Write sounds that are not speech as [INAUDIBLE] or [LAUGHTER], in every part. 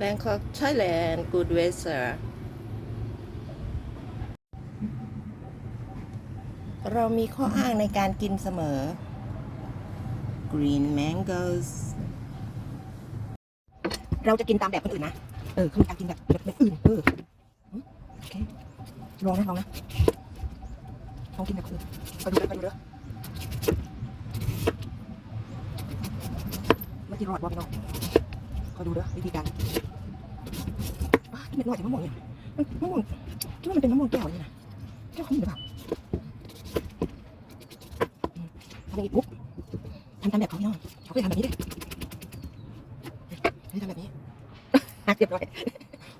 Bangkok Thailand good weather เรามีข้ออ้างในการกินเสมอ green mangoes เราจะกินตามแบบคนอื่นนะ เออคือการกินแบบแบบอื่น เอออืมโอเค ลองนะ ลองนะ ลองกินแบบคนอื่นไปดูเด้อไปดูเด้อไม่กินรอดบอกพี่น้อง คอดูเด้อวิธีการอ้ากินเม็ดน้อยจากมะม่วงเนี่ยมันมะม่วงคิดว่ามันเป็นมะม่วงแก้วนี่นะแก้วเขามีหรือเปล่าอืมทำอย่างนี้ปุ๊บทำตามแบบเขาพี่น้องเขาเคยทำแบบนี้ด้วยนี่ทำแบบนี้หักเรียบร้อย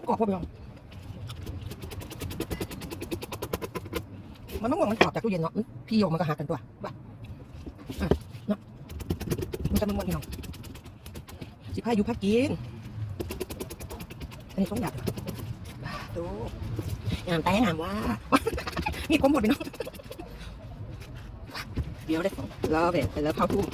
กรอบพอไปลองมันมะม่วงมันกรอบจากตู้เย็นเนาะพี่โยมมันก็หักกันตัวว่าอะเนาะมันจะมันม่วนพี่น้อง พาอยู่พักกินอันนี้ต้องอยากบ้าดูงามแต่งามว่า มีผมหมดไปเนาะเดี๋ยวเลยเลิฟเอ็ดเลิฟเข้าทุ่ม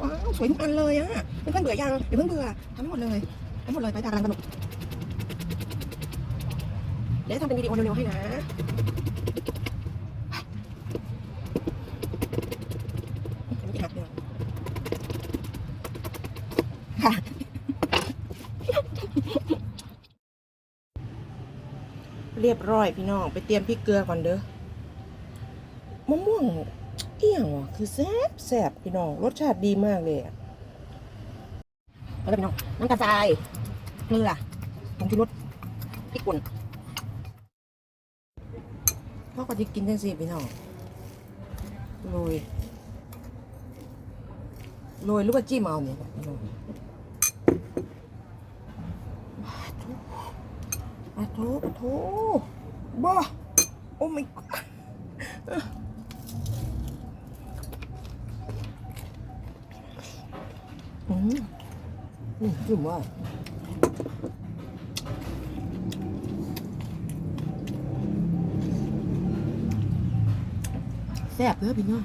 ว้าวสวยทุกอันเลยอะเพื่อนเบื่อยังเดี๋ยวเพิ่งเบื่อทำให้หมดเลยทำให้หมดเลยไปตากำลังสนุกเดี๋ยวทำเป็นวิดีโอเร็วๆให้นะไม่หักเลย ค่ะ เรียบร้อยพี่น้อง ไปเตรียมพริกเกลือก่อนเด้อมะม่วงเอี่ยงว่ะคือแซ่บแซ่บพี่น้อง รสชาติดีมากเลยอะเอาละพี่น้องน้ำตาลทรายเกลือผงชูรสพริกป่นพ่อก็จะกินจังสิพี่น้องโรยโรยหรือว่าจิ้มเอาเนี่ยพี่น้องปาทู ปาทูปาทูบ้าโอ้ my god อืมอืมจุ่มว่าแซ่บเลยพี่น้อง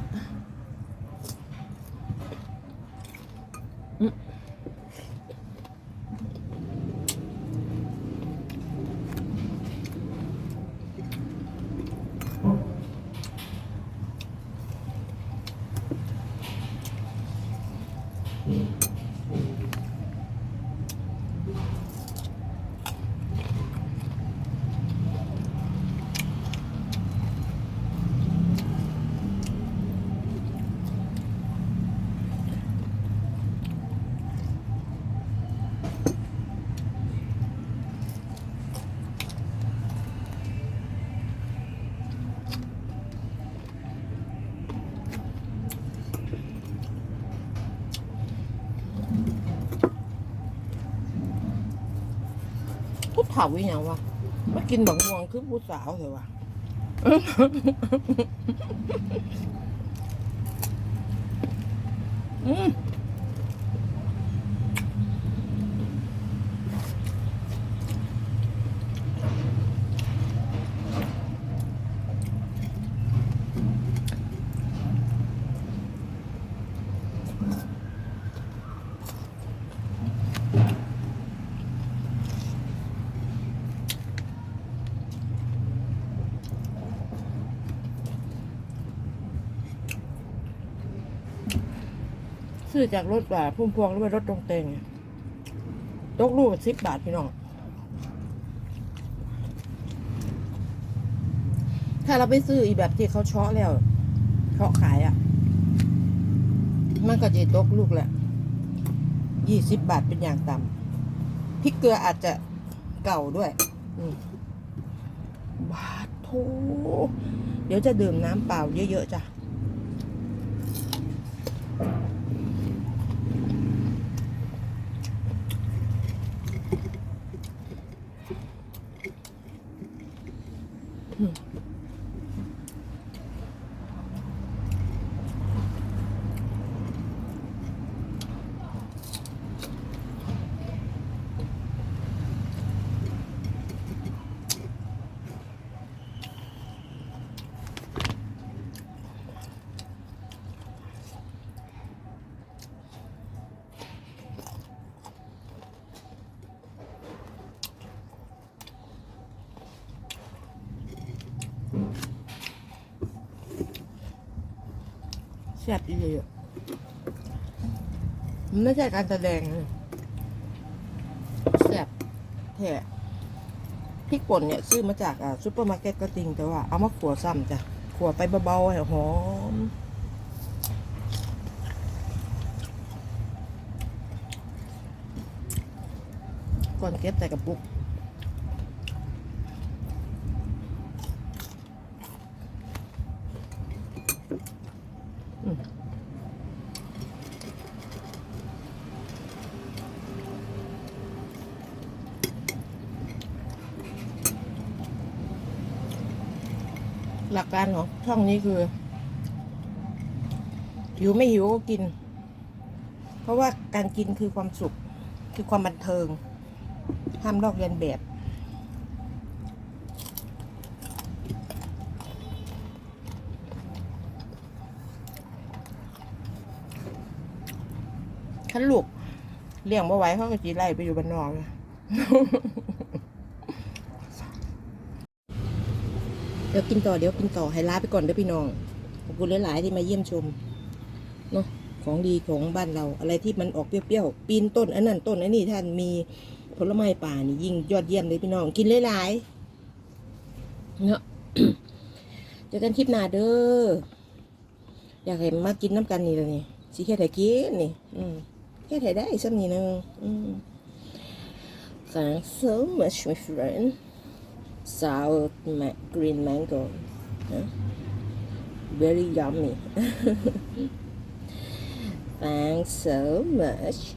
พุทธาวิญญาณวะมากินบักม่วงคือผู้สาวเถอะวะอืม ซื้อจากรถว่าพุ่มพวงหรือว่ารถตรงเตงเนี่ยตกลูกสิบบาทพี่น้องถ้าเราไปซื้ออีแบบที่เขาเชาะแล้วเชาะขายอะ่ะ มันก็จะตกลูกแหละยี่สิบบาทเป็นอย่างต่ำพริกเกลืออาจจะเก่าด้วยบาทโทเดี๋ยวจะดื่มน้ำเปล่าเยอะๆจ้ะ อ ซ่บอีเลยอะมันไม่ใช่การแสดงเลยแซ่บแท้พริกป่นเนี่ยซื้อมาจากอ่าซูเปอร์มาร์เก็ตก็จริงแต่ว่าเอามาขัวซ้ำจ้ะขัวไปเบาๆให้หอมก่อนเก็บใส่กระปุก หลักการของช่องนี้คือหิวไม่หิวก็กิน เพราะว่าการกินคือความสุข คือความบันเทิง ห้ามลอกเลียนแบบ ขันลูกเลี้ยงบ่ไหว้เขาก็จีไล่ไปอยู่บ้านนอกเลย เดี๋ยวกินต่อเดี๋ยวกินต่อให้ลาไปก่อนเด้อพี่น้องขอบคุณหลายๆที่มาเยี่ยมชมเนาะของดีของบ้านเราอะไรที่มันออกเปรี้ยวๆปีนต้นอันนั้นต้นอันนี้ท่านมีผลไม้ป่านี่ยิ่งยอดเยี่ยมเลยพี่น้องกินหลายๆเนาะเจอกันคลิปหน้าเด้ออยากให้มากินน้ำกันนี่เลยนี่สิแค่ไถกินนี่ อืมแค่ไถได้สักนิดนึงอืม Thanks so much my friend sour ma- green mango. Very yummy. [LAUGHS] Thanks so much.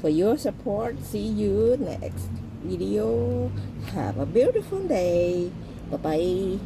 For your support see you next video. Have a beautiful day. Bye bye